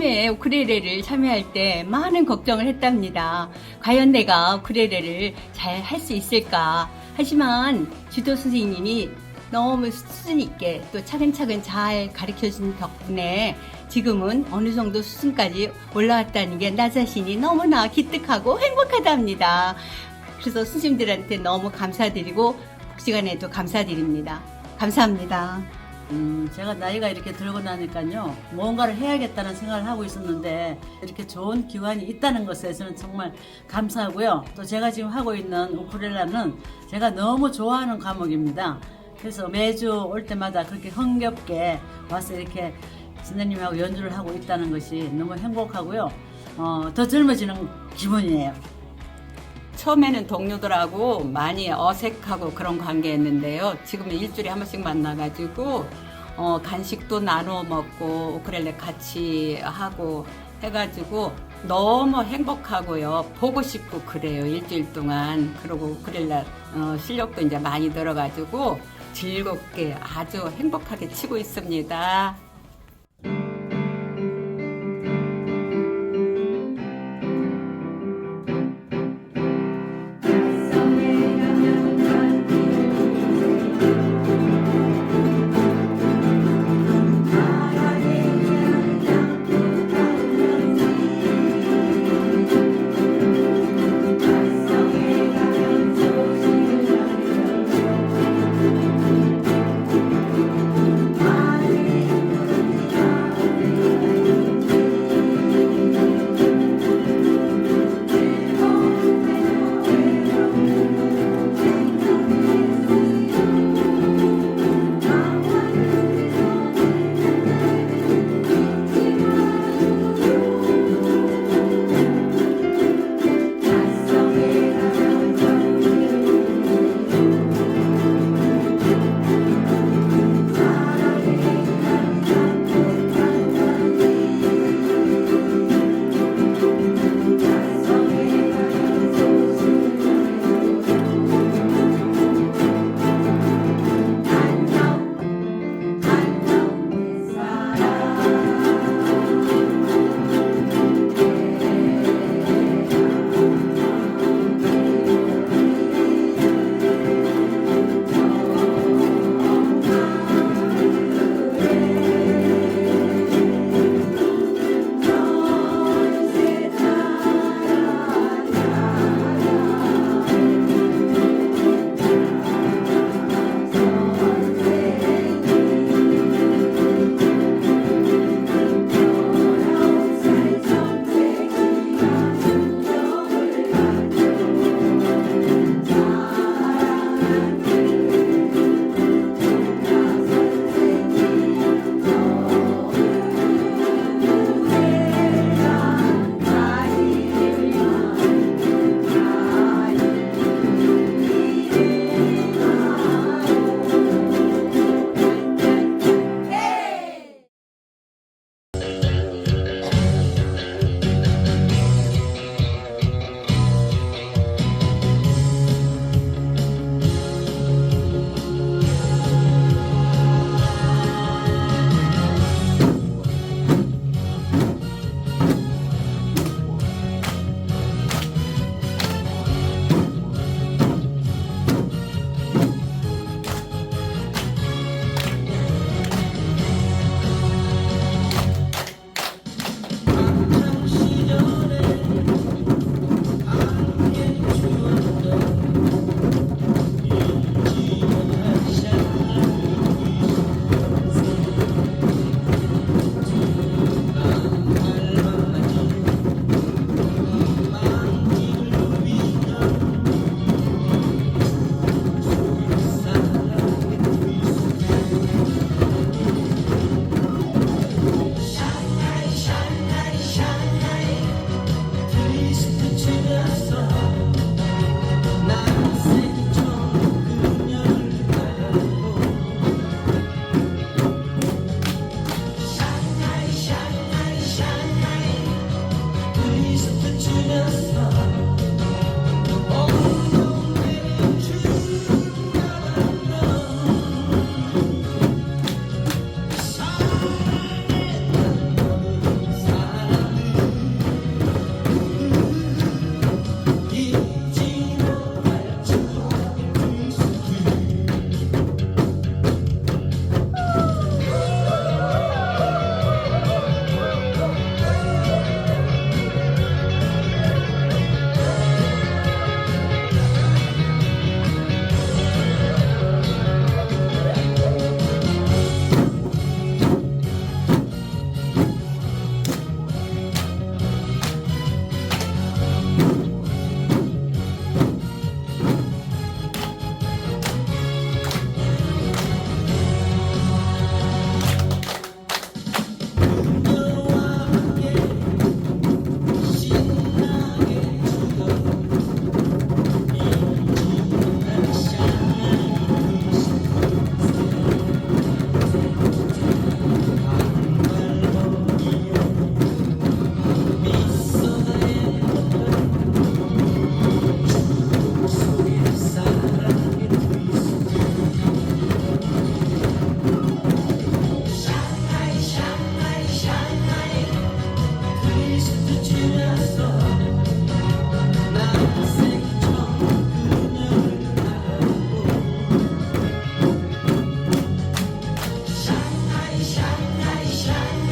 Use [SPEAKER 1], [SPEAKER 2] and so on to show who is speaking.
[SPEAKER 1] 처음에 우크렐레를 참여할 때 많은 걱정을 했답니다. 과연 내가 우크렐레를 잘 할 수 있을까? 하지만 주도 선생님이 너무 수준 있게 또 차근차근 잘 가르쳐 준 덕분에 지금은 어느 정도 수준까지 올라왔다는 게 나 자신이 너무나 기특하고 행복하답니다. 그래서 스님들한테 너무 감사드리고 복지관에도 감사드립니다. 감사합니다.
[SPEAKER 2] 음, 제가 나이가 이렇게 들고 나니까요, 뭔가를 해야겠다는 생각을 하고 있었는데, 이렇게 좋은 기관이 있다는 것에 저는 정말 감사하고요. 또 제가 지금 하고 있는 우쿨렐라는 제가 너무 좋아하는 과목입니다. 그래서 매주 올 때마다 그렇게 흥겹게 와서 이렇게 선생님하고 연주를 하고 있다는 것이 너무 행복하고요. 어, 더 젊어지는 기분이에요.
[SPEAKER 1] 처음에는 동료들하고 많이 어색하고 그런 관계였는데요. 지금은 일주일에 한 번씩 만나가지고 어, 간식도 나눠 먹고 우크렐레 같이 하고 해가지고 너무 행복하고요. 보고 싶고 그래요. 일주일 동안. 그리고 우크렐레 어, 실력도 이제 많이 늘어가지고 즐겁게 아주 행복하게 치고 있습니다. shine.